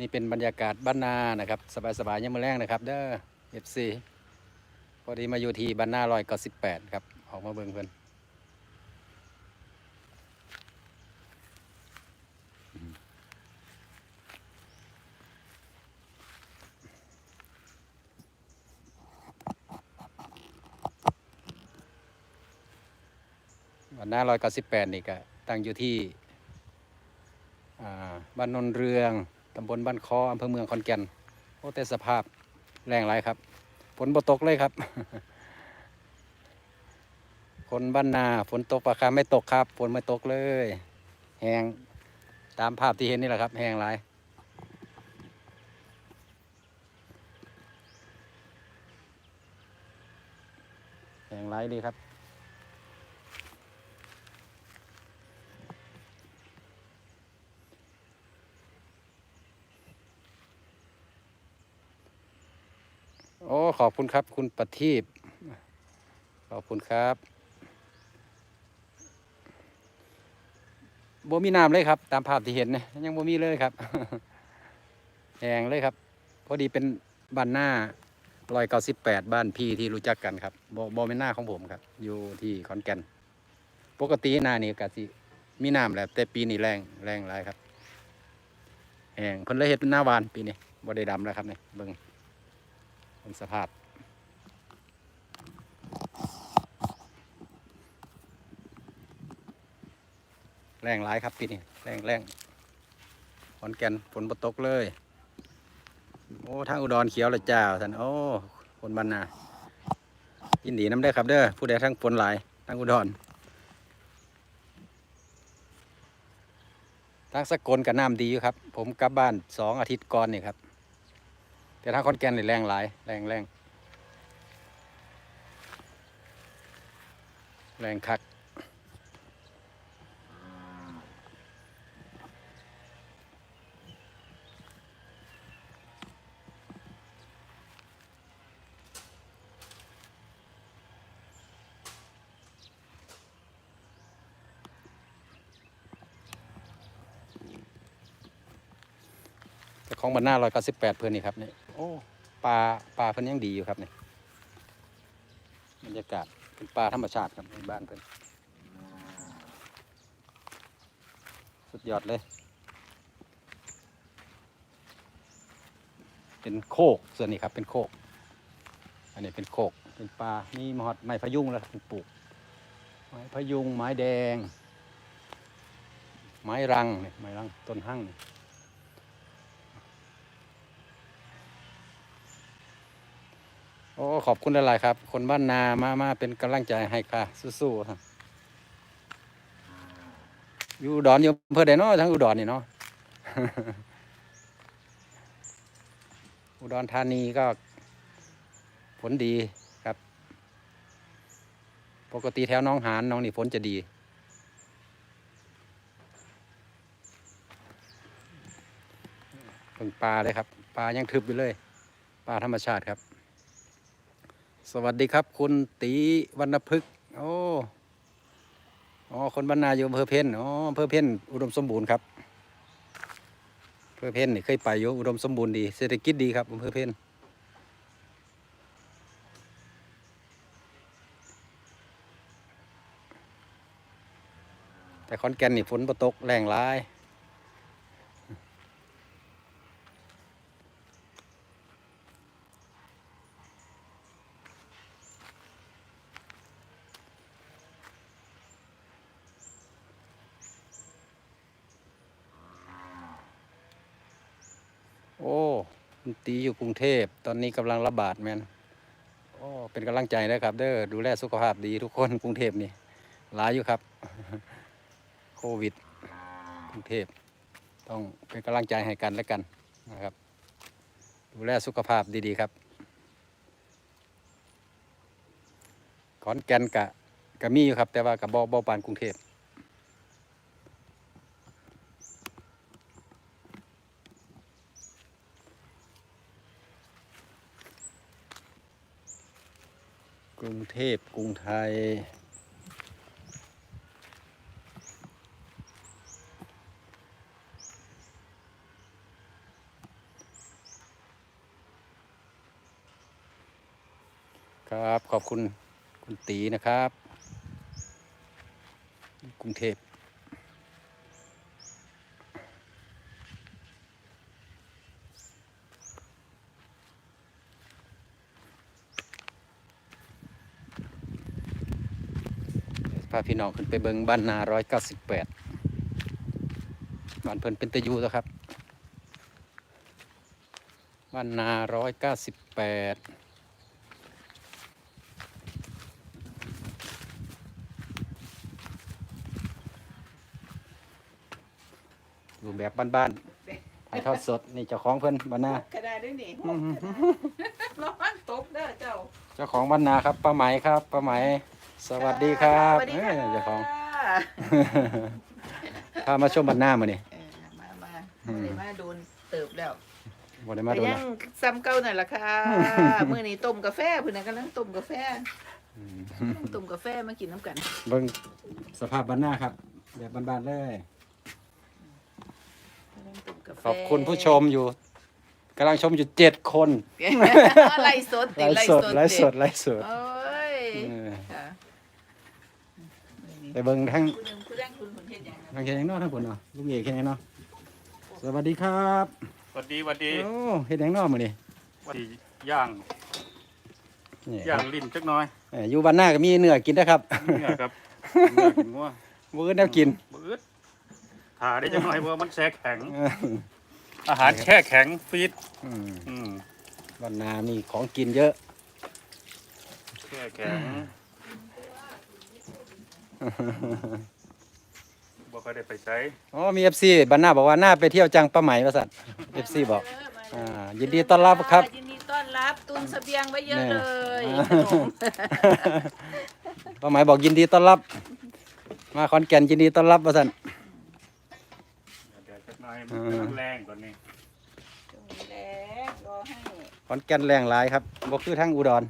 นี่เป็นบรรยากาศบ้านนานะครับ สบายๆยังมือแรงนะครับ เด้อ FC พอดีมาอยู่ที่บ้านนาลอยก็สิบแปดครับ ออกมาเบิ่งเพิ่อนบ้านนาลอยก็สิบแปดนี่ก็ตั้งอยู่ที่บ้านนนเรือง ตำบลบ้านคออำเภอเมืองขอนแก่นโอ้แต่สภาพแรงไรครับฝนบ่ตกเลยครับ คนบ้านนาฝนตกปะครับไม่ตกครับฝนไม่ตกเลย แหงตามภาพที่เห็นนี่แหละครับ แหงไรแหงไรดีครับ อ้ขอบคุณครับคุณประทีปขอบคุณครับบ่มีน้ำเลยครับ ตามภาพที่เห็นนี่ยยังบ่มีเลยครับแหงเลยครับ พอดีเป็นบ้านหน้าร้อยเก้าสิบแปดบ้านพี่ที่รู้จักกันครับบ่บ่เป็นหน้าของผมครับ อยู่ที่ขอนแก่น ปกติหน้านี่กะสิมีน้ำแหละแต่ปีนี้แรงแรงหลายครับแหงเพิ่นเลยเฮ็ดเป็นหน้าวานปีนี้บ่ได้ดำแล้วครับเนี่ยเบิ่ง เป็นสภาพ แรงหลายครับปีนี้แรงแรงขอนแก่นฝนบ่ตกเลย โอ้ทางอุดรเขียวเลยจ้าท่านโอ้คนบ้านนายินดีน้ำได้ครับเด้อผู้ใดทั้งฝนหลายทางอุดรทางสกลกับน้ำดีอยู่ครับ ผมกลับบ้านสองอาทิตย์ก่อนนี่ครับ แต่ถ้าคอนแกนนี่แรงหลาย แรงแรงแรงคัก ของบรรณาร้อยเก้าสิบแปดเพื่อนนี่ครับนี่โอ้ปลาปลาเพิ่อนยังดีอยู่ครับนี่บรรยากาศเป็นปลาธรรมชาติครับในบ้านเพิ่อนสุดยอดเลย เป็นโคกส่วนนี้ครับเป็นโคก อันนี้เป็นโคกเป็นปลามีมอดไม้พยุงแล้วปลูกไม้พยุงไม้แดง ไม้รังเนี่ยไม้รังต้นหั่งนี่ โอ้ขอบคุณหลายๆครับ คนบ้านนามามาเป็นกำลังใจให้ค่ะ สู้ๆครับอยู่ดอนอยู่อำเภอใดเนาะทั้งอุดรนี่เนาะอุดรธานีก็ผลดีครับ ปกติแถวน้องหานน้องนี่ฝนจะดีเป็นปลาเลยครับ ปลายังทึบอยู่เลย ปลาธรรมชาติครับ สวัสดีครับ คุณตีวรรณพฤกษ์โอ้อ๋อคนบ้านนาอยู่อำเภอเพ่นอ๋ออำเภอเพ่นอุดมสมบูรณ์ครับอำเภอเพ่นนี่เคยไปอยู่อุดมสมบูรณ์ดีเศรษฐกิจดีครับอำเภอเพ่นแต่ขอนแก่นนี่ฝนบ่ตกแรงหลาย โอ้คุณ ตีอยู่กรุงเทพ ตอนนี้กำลังระบาดแมนโอ้เป็นกำลังใจนะครับ เด้อดูแลสุขภาพดีทุกคนกรุงเทพนี่หลายอยู่ครับ โควิด กรุงเทพ ต้องเป็นกำลังใจให้กันและกันนะครับ ดูแลสุขภาพดีๆครับ ขอนแก่นกะกะมีอยู่ครับ แต่ว่ากับบอบอปานกรุงเทพ กรุงเทพกรุงไทย ครับขอบคุณคุณตีนะครับ กรุงเทพ พาพี่น้องขึ้นไปเบิงบ้านนาร้อยเก้าสิบแปดบ้านเพิ่นเป็นตะยูแล้วครับ บ้านนาร้อยเก้าสิบแปดรูปแบบบ้านๆถ่ายทอดสด นี่เจ้าของเพิ่นบ้านนากระดาษด้วยนี่ระวังตกเด้อเจ้า เจ้าของบ้านนาครับป้าไหมครับป้าไหม สวัสดีครับสวัสดีเอ้ค่ะยเจ้าของพามาชมบ้านนามานี่ เออมามาอืมไม่ได้มาโดนเติบแล้วบ่ได้มาดูก็ยันะงซ้ำเก่าหน่อยละค่ะมื้อนี้ต้มกาแฟเพิ่นน่ะกำลังต้มกาแฟอืมกำลังต้มกาแฟมากินน้ำกันเบิ่งสภาพบ้านนาครับ แบบบ้านๆเลย กำลังต้มกาแฟขอบคุณผู้ชมอยู่กำลังชมอยู่เจ็ดคน ไล่สดติไลฟ์สดไลฟ์สดไลฟ์สดโอ้ยเออค่ะมื้อนี้ ไปเบิ่งทั้งผู้หนึงผู้แรงคุณคนเฮ็ดหยังนะทางเขียนยังเนอทั้งคนเนาะลุงเอกเขียนยังเนาะสวัสดีครับสวัสดีสวัสดีโอ้เฮ็ดหยังเนอมื้อนี้สวัสดีย่างนี่ย่างลิ้นจักหน้อยเอ่ออยู่บ้านนาก็มีเนื้อกินนะครับเนี่ยครับเนื้อกินงัวมื้อแนวกินบืดถ่าได้จักหน่อยเพราะว่ามันแช่แข็ง เอออาหารแช่แข็งฟีดอืมอืมบ้านนามีของกินเยอะแช่แข็ง บ่ค่อยได้ไปใช้อ๋อมี FC บ้านนาบอกว่าหน้าไปเที่ยวจังป้าไหมว่าซั่น FC บอกมาเลยอ่ายินดีต้อนรับครับ ยินดีต้อนรับตุนเสบียงไว้เยอะแน่เลยอ่าขนมป้าไหมบอกยินดีต้อนรับ มาขอนแก่นยินดีต้อนรับว่าซั่นเดี๋ยวจักหน่อยมันกำลังแรงกว่านี้ช่วงนี้แหละรอให้ขอนแก่นแรงหลายครับบ่คือทางอุดร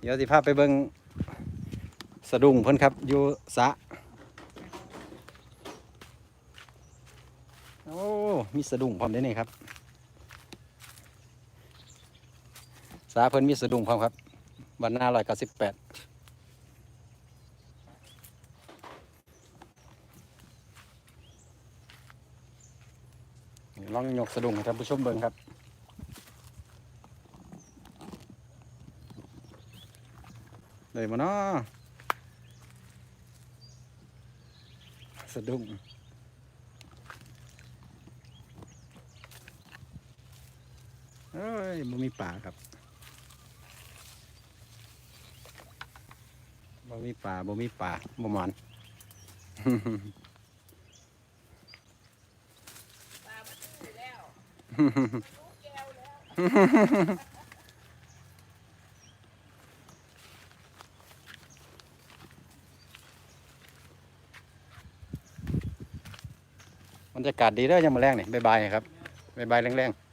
เดี๋ยวสิพาไปเบิ่ง สะดุ้งเพิ่นครับอยู่สะโอ้ มีสะดุ้งพร้อมได้นี่ครับสระเพิ่นมีสะดุ้งพร้อมครับบรรณาร้อยเก้าสิบแปดลองยกสะดุ้งให้ท่านผู้ชมเบิ่งครับเลยมาเนาะะดุ้งเอ้ยบ่มีป่าครับบ่มีป่าบ่มีป่าบ่หมอนปลามันอยู่แล้ว บรรยากาศดีเด้อยังมาแรงนี่บายๆครับบายๆแรงๆ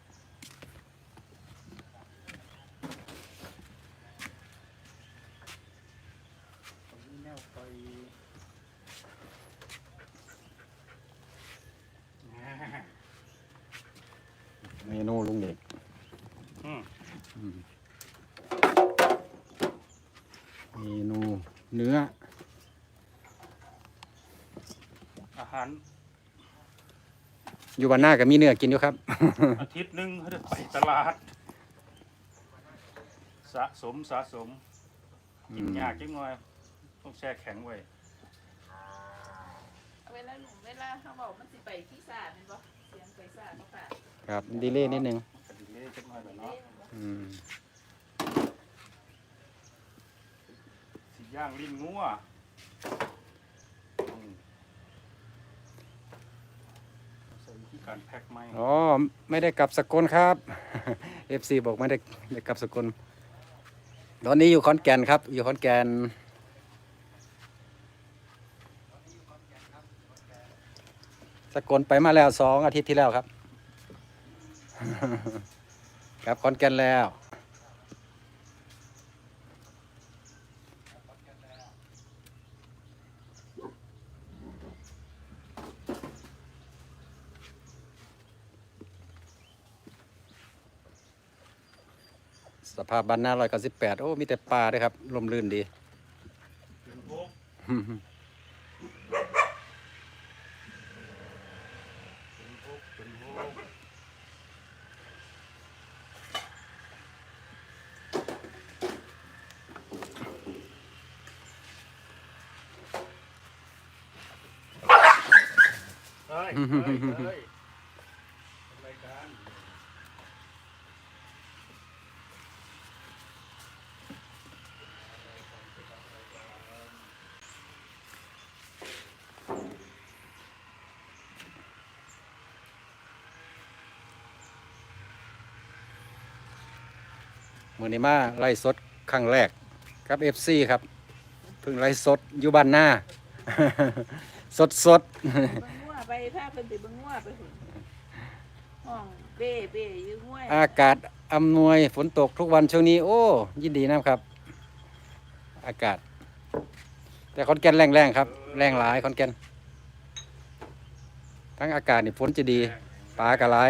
เมนูลุงเด็กอืมเมนูเนื้อ อาหาร อยู่บ้านหน้าก็มีเนื้อกินอยู่ครับ อาทิตย์หนึงเขาจะไปตลาด สะสมสะสมกินยากจังหน่อยต้องแช่แข็งไว้ เวลาหนุ่มเวลาเขาบอกมันสิไปที่ศาลเห็นปะเสียงไปศาลเขาค่ะครับดีเล่นิดนึงกระดิ่งเล่จักหน่อยแล้วเนาะอืมสิย่างลิ้นงัวอืมใส่วิธี การแพ็คไม่อ๋อไม่ได้กลับสกลครับ FC บอกไม่ได้ได้กลับสกลตอนนี้อยู่ขอนแก่นครับ อยู่ขอนแก่นสกลไปมาแล้วสองอาทิตย์ที่แล้วครับ ครับขอนแก่นแล้ว ภาพบ้านนาร้อยเก้าสิบแปดโอ้ มีแต่ป่าด้วยครับ ลมลื่นดีถึงพกถึงพกถึงพกเฮ้ยเฮ้ยเฮ้ยทำรายการ มือนี้มาไล่สดครั้งแรกครับ FC ครับเพิ่งไล่สดอยู่บ้านหน้า สดสดเบิ่งงัวไปพาเพิ่นไปเบิ่งงัวไปพุ่นห้องเบ้เบ้อยู่งัวอากาศอำนวยฝนตกทุกวันช่วงนี้ โอ้ ยินดีนะครับ อากาศ แต่คอนแก่นแรงแรงๆครับ แรงหลายคอนแก่นทั้งอากาศนี่ฝนจะดีปลากระหลาย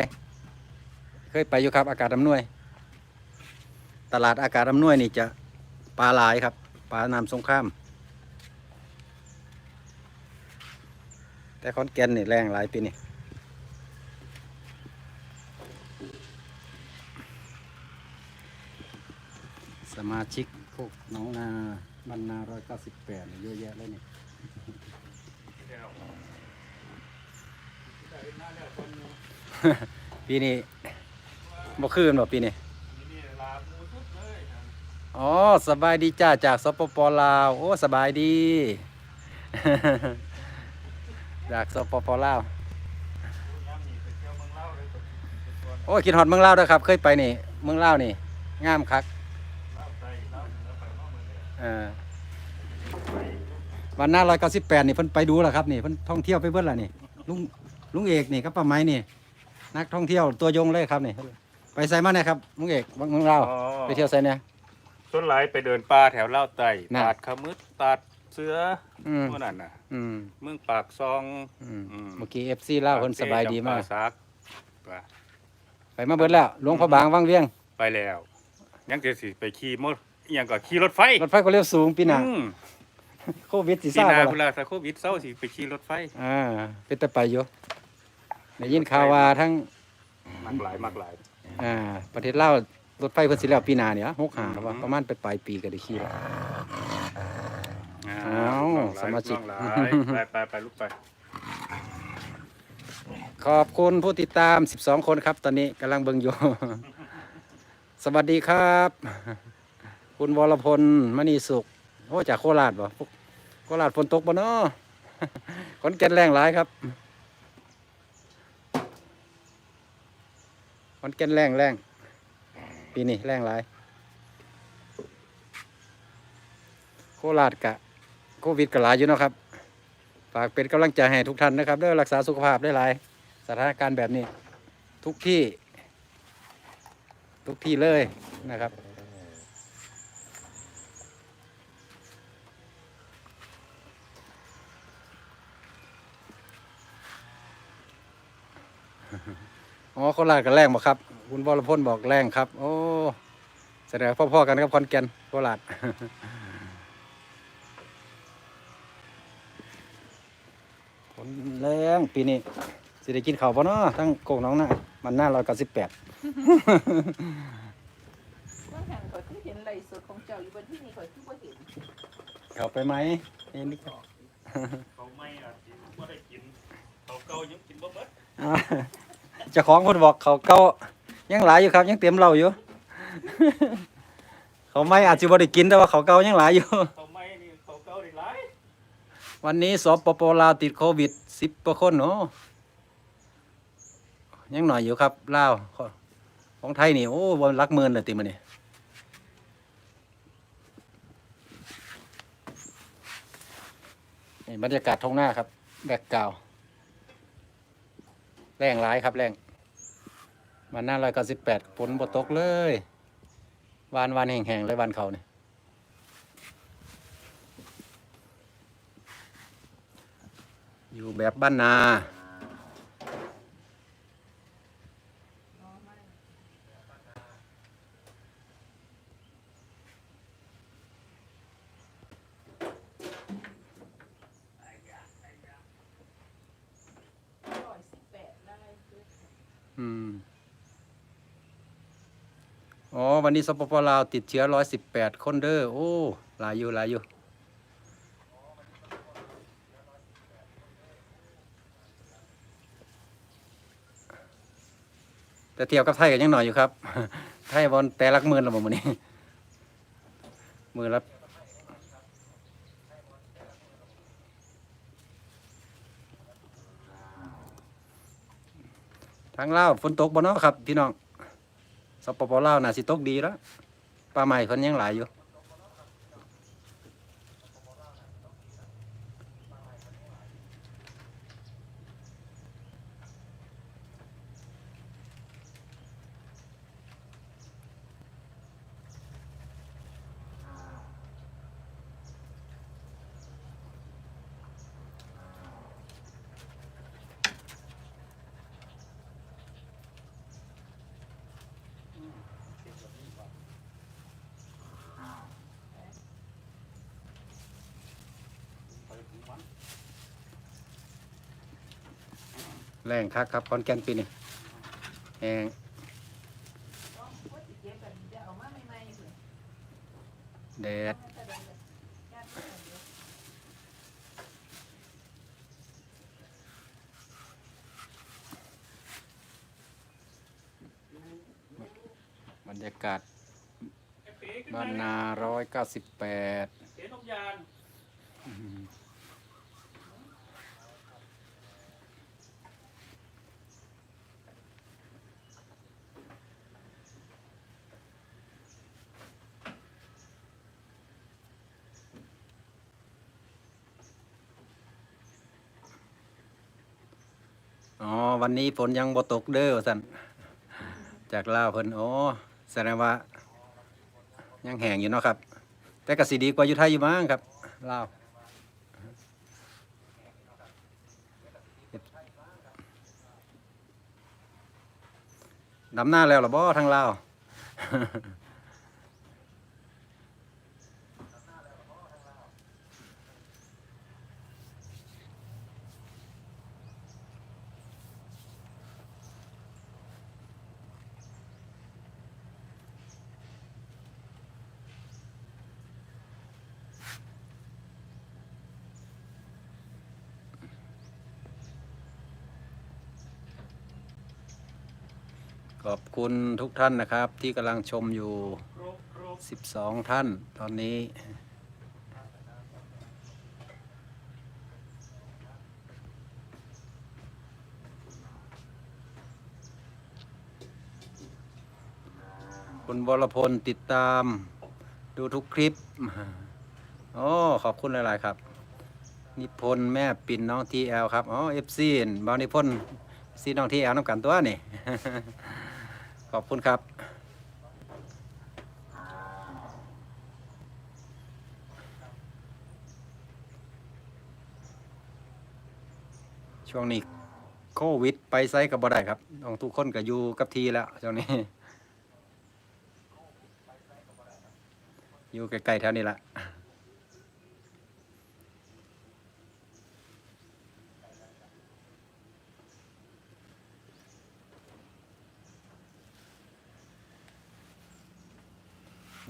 เคยไปอยู่ครับ อากาศอำนวย ตลาดอากาศอำนวยนี่จะปลาหลายครับปลานามสงคราม แต่คอนแก่นนี่แรงหลายปีนี่สมาชิกพวกน้องนาบรรณาร้อยเก้าสิบแปดเยอะแยะเลยนี่ปีนี้บ่คืนบ่ปีนี้ลาหมูสุดเลยนะ อ๋อสบายดีจ้าจากสปปลาว โอ้สบายดี จากสปปลาวย้ำนี่ไปเที่ยวเล่าโอ้ยคิดฮอดเมืองลาวด้อครับ เคยไปนี่เมืองลาวนี่งามคักเออวันหน้าร้อยเก้าสิบแปดนี่เพิ่นไปดูแล้วครับนี่เพิ่นท่องเที่ยวไปเบิดแล้วนี่ลุงลุงเอกนี่ก็ป้าไม้นี่ นักท่องเที่ยวตัวยงเลยครับนี่ ไปไซมาเนี่ยครับลุงเอกเมืองลาวไปเที่ยวไซเนี่ย ต้นไหลไปเดินป่าแถวเล่าวไตน่ะ ตัดขมึดตัดเสืออืมพวกนั้นน่ะ อืมเมืองปากซองอืมอืมเมื่อกี้เอฟซีลาวเพิ่นสบายดีมาก จำปซักไปไปมาเบิดแล้วหลวงพระบางวังเวียง ไปแล้ว ยังจะสิไปขี่มอเตอร์อิหยังก็ขี่รถไฟรถไฟก็เร็วสูงปีหน้าอืมโควิดสิปีซ่าหน้าบ่พุ่นล่ะละถ้าโควิดเศร้าสิไปขี่รถไฟ อ่าเป็นแต่ไปอยู่ได้ยินข่าวว่าทั้ง มักหลายมักหลาย อ่า ประเทศลาว รถไฟเพิ่นสิแล้วปีหน้าเนี่ยหกหาว่าประมาณไปปลายปีก็ได้ขี่แล้ว อ้าวล่องหลยสมาชิกล่องหลายไปไปไปลูกไป ขอบคุณผู้ติดตาม 12 คนครับ ตอนนี้กำลังเบิ่งอยู่ สวัสดีครับ คุณวรพลมณีสุขโอ้จากโคราชบ่โคราชฝนตกบ่เนาะขอนแก่นแรงหลายครับขอนแก่นแรงแรง ปีนี้แรงหลาย โคราชกะโควิดกะหลายอยู่เนาะครับ ฝากเป็นกำลังใจให้ทุกท่านนะครับเด้อรักษาสุขภาพได้หลาย สถานการณ์แบบนี้ ทุกที่ ทุกที่เลยนะครับอ๋อโคราชกับแรงบ่ครับ คุณวรพลบอกแรงครับ โอ้แสดงว่าพ่อๆกันครับคอนแก่นโคราชฝนแรงปีนี้สิได้กินข้าวปะเนาะทั้งโกงน้องน่ะมันหน้าร้อยเก้าสิบแปดว่าหันข่อยคือเห็นไลฟ์สดของเจ้าอยู่บนที่นี่ข่อยคือบ่เห็นเข้าไปไหมเห็นดิเขาไม่อะสิบ่ได้กินเขาเก่ายังกินบ่เบิดอ่าเจ้าของคนบอกเขาวเก่า ยังหลายอยู่ครับ ยังเต็มเราอยู่ เขาไม่อาจจะบ่ได้กินแต่ว่าเขาเกายังหลายอยู่เขาไม่นี่เขาเกาได้หลายวันนี้สปปลาวติดโควิดสิบกว่าคนเนาะยังหน่อยอยู่ครับลาวของไทยนี่โอ้บนรักหมื่นเลยติมันนี่นี่บรรยากาศท้องหน้าครับ แบกกาว แรงร้ายครับแรง วันหน้าร้อยเก้าสิบแปดฝนบตกเลย วานวานแห้งๆเลยวันเขาเนี่ยอยู่แบบบ้านนา อืม อ๋อ วั นี้สปปลาวติดเชื้อร้อยสิบแปดคนเด้อโอ้หลายอยู่หลายอยู่แต่เทียบกับไทยกันยังหน่อยอยู่ครับ ไทยบอลแต่ลักหมื่นละบ่มื้อนี้มือละทางลาวฝนตกบ่เนาะครับ พี่น้อง สปปลาวน่าสิตกดีแล้วปลาใหม่เพิ่นยังหลายอยู่ แรงคักครับคอนแกนปีนี้แหงต้องว่าสิเก็บกันจะเอามาใหม่ๆเลยแดดแสดงเดสบรรยากาศบ้านนาร้อยเก้าสิบแปด เสียนกยาน อ๋อ วันนี้ฝนยังบ่ตกเด้อสันจากลาวเพิ่นอ๋อแสดงว่า ยังแห้งอยู่เนาะครับ แต่ก็สิดีกว่าอยู่ไทยอยู่มั้งครับลาวดำหน้าแล้วหรอบ่ทางลาว คุณทุกท่านนะครับ ที่กำลังชมอยู่ครบครบ12 ท่านตอนนี้ คุณวรพลติดตามดูทุกคลิปโอ้ขอบคุณหลาย ๆ ครับนิพนธ์แม่ปิ่นน้องทีแอลครับ อ๋อเอฟซีบาวนิพนธ์ซีน้องทีแอลน้ำกันตัวนี่ ขอบคุณครับช่วงนี้โควิด ไปไซกับบ่ได้ครับต้องทุกคนก็อยู่กับทีแล้วช่วงนี้ อยู่ใกล้ๆแถวนี้ละ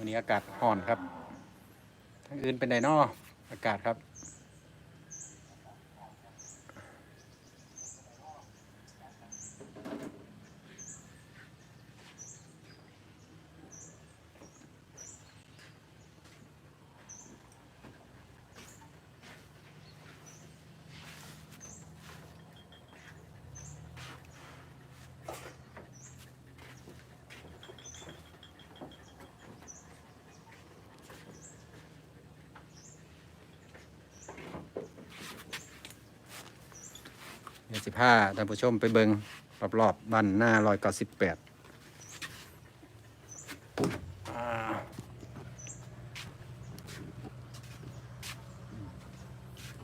วันนี้อากาศห่อนครับทั้งอื่นเป็นไดนออากาศครับ ดี๋ยวสิพาท่านผู้ชมไปเบิงรอบๆบ้านหน้าร้อยเก้าสิบแปด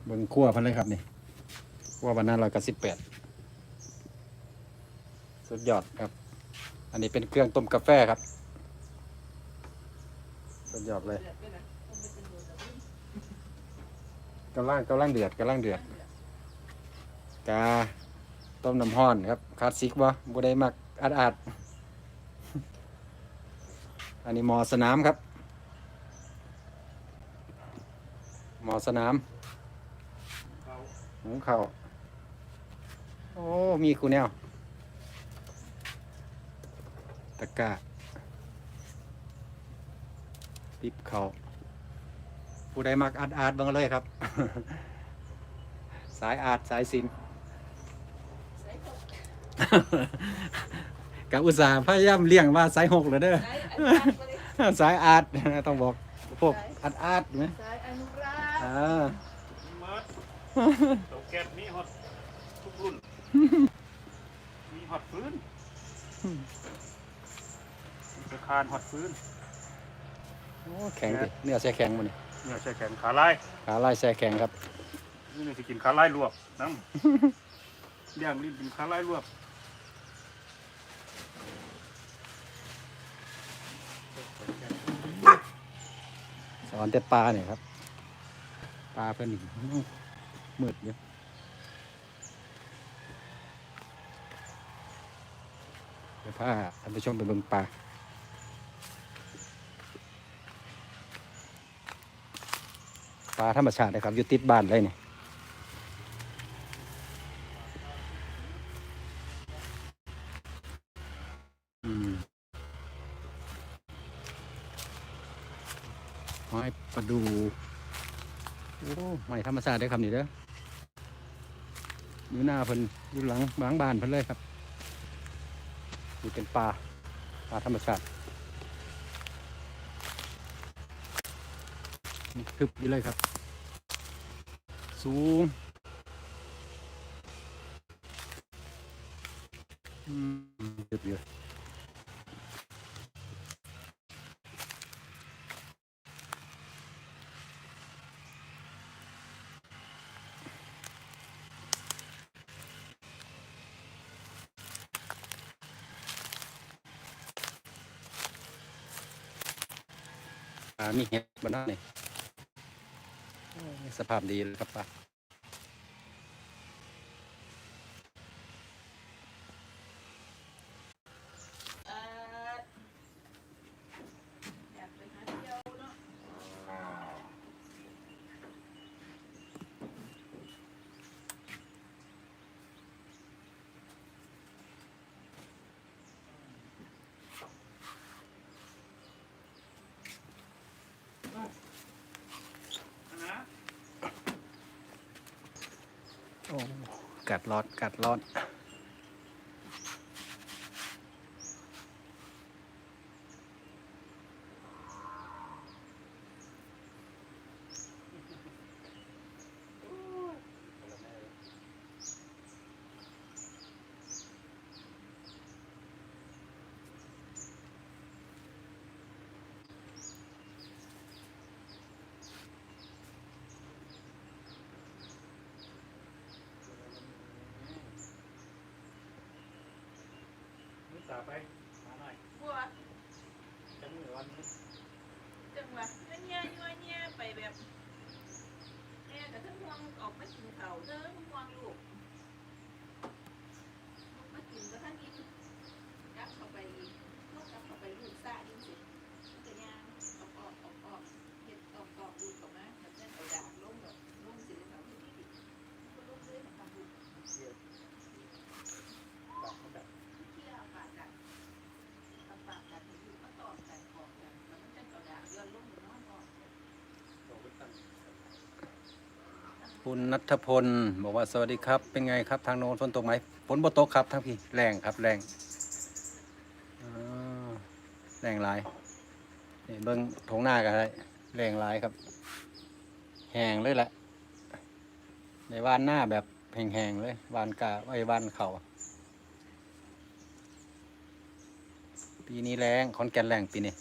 เบิงขั้วพันเลยครับนี่ขั้วบ้านหน้าร้อยเก้าสิบแปดสุดยอดครับ อันนี้เป็นเครื่องต้มกาแฟครับ สุดยอดเลยเดือดไปนะผมไปกินดูแต่วิ่งกำลังกำลังเดือดกำลังเดือด กาต้มน้ำห้อนครับคลาสสิกบ่บ่ได้มักอัดอัดอันนี้หมอสนามครับหมอสนามหุงข้าวโอ้ มีคูแนว ตะกร้าปิบเขาผู้ใดมักอาดอาดบังเลยครับ สายอาดสายสิน กับอุตสาห์พยายามเลี่ยงว่าสายหกเลยเด้อใส่อันนั้นก็ได้สายอาดต้องบอกพวกอาดอาดไหมใส่อนุรักษ์อ่าเมิดเตาแก๊สมีฮอตทุกรุ่นมีฮอตฟื้นมีสะคานฮอตฟื้นโอ้แข็งดิเนื้อแช่แข็งมันนี่เนี่ยใช้แขนขาลายขาลายแช่แข็งครับนี่นี่สิกินขาลายลวกน้ำเลี้ยงลิ้นกินขาลายลวก สอนแต่ปลาเนี่ยครับ ปลาเพิ่นนี่มืดเยู่เดี๋ยวพาท่านผู้ชมไปเบิ่งปลาปลาธรรมชาตินะครับอยู่ติดบ้านเลยเนี่ย หอยปลาดูโอ้ไม่ธรรมชาติได้คำนี้เด้ออยู่หน้าเพิ่นอยู่หลังบางบ้านเพิ่นเลยครับนี่เป็นปลาปลาธรรมชาตินี่ทึบอยู่เลยครับ สูง มีเห็ดบนนั้นนี่โอ้ยสภาพดีเลยครับป้า เอ่ออยากไปหาเที่ยวเนาะ นะ โอ้ ลอดกัดลอด ไปมาหน่อยบัวจังมือวันนี้จังหวะเนี่ยเนี่ยเนี่ยไปแบบแม่กับทั้งห่วงออกมากินข้าวเด้อทั้งห่วงลูกลูกมากินก็ท่านกินกลับเข้าไปอีกลูกกลับเข้าไปลูกซ่ายิ่งสิมันก็ย่างออกออกออกออกเห็ดออกออกลูกออกมาแบบนั้นเอาดาบลงแบบลงสิเลยเขาที่ที่ก็ลงเลยทำบุญ เสียบปากมันแบบ ที่เอาปากกันเอาปากกันอยู่ก็ตอบกันขอบกันแล้วมันจะเอาดาบย้อนลงหรือนอนออก โตไปตั้ง คุณนัทพล บอกว่าสวัสดีครับ เป็นไงครับทางโน้นฝนตกไหมฝนบ่ตกครับทางพี่แรงครับแรงแรงหลายนี่เบิ้งทงหน้ากันเลยแรงหลายครับ แหงเลยแหละในวานหน้าแบบแหงๆเลยวานกาไอ้วานเขาปีนี้แรงขอนแกนแรงปีนี้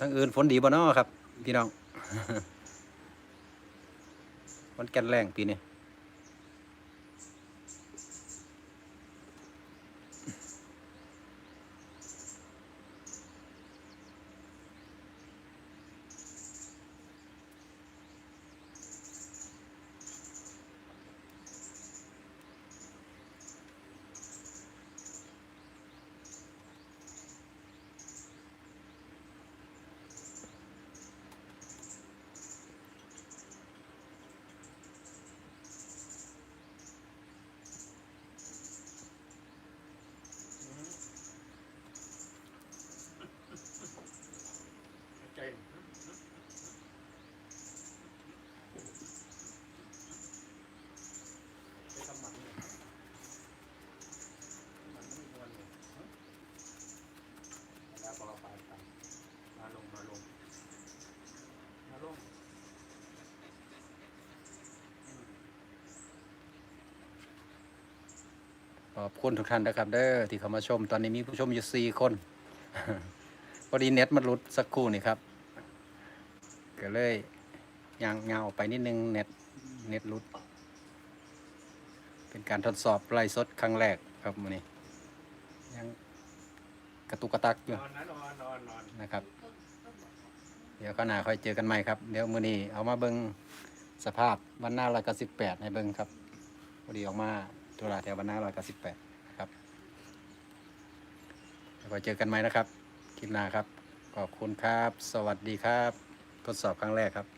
ทั้งอื่นฝนดีบ่นาะครับ พี่น้องฝนแก่นแรงปีนี้ ขอบคุณทุกท่านนะครับเด้อที่เข้ามาชม ตอนนี้มีผู้ชมอยู่สี่คนพอดีเน็ตมันหลุดสักครู่นี่ครับก็เลยยังเงาออกไปนิดนึงเน็ตเน็ตหลุด เป็นการทดสอบไล่สดครั้งแรกครับมื้อนี้ ยังกระตุกกระตักอยู่นนะครับ เดี๋ยวข้างหน้าค่อยเจอกันใหม่ครับ เดี๋ยวมือนี้เอามาเบิงสภาพวันหน้าร้อยกสิบแปดให้เบิงครับพอดีออกมา ตัวลาแถววันหน้าร้อยกสิบแปดครับแล้วก็เจอกันไหมนะครับ คลิปหน้าครับ ขอบคุณครับ สวัสดีครับ ทดสอบครั้งแรกครับ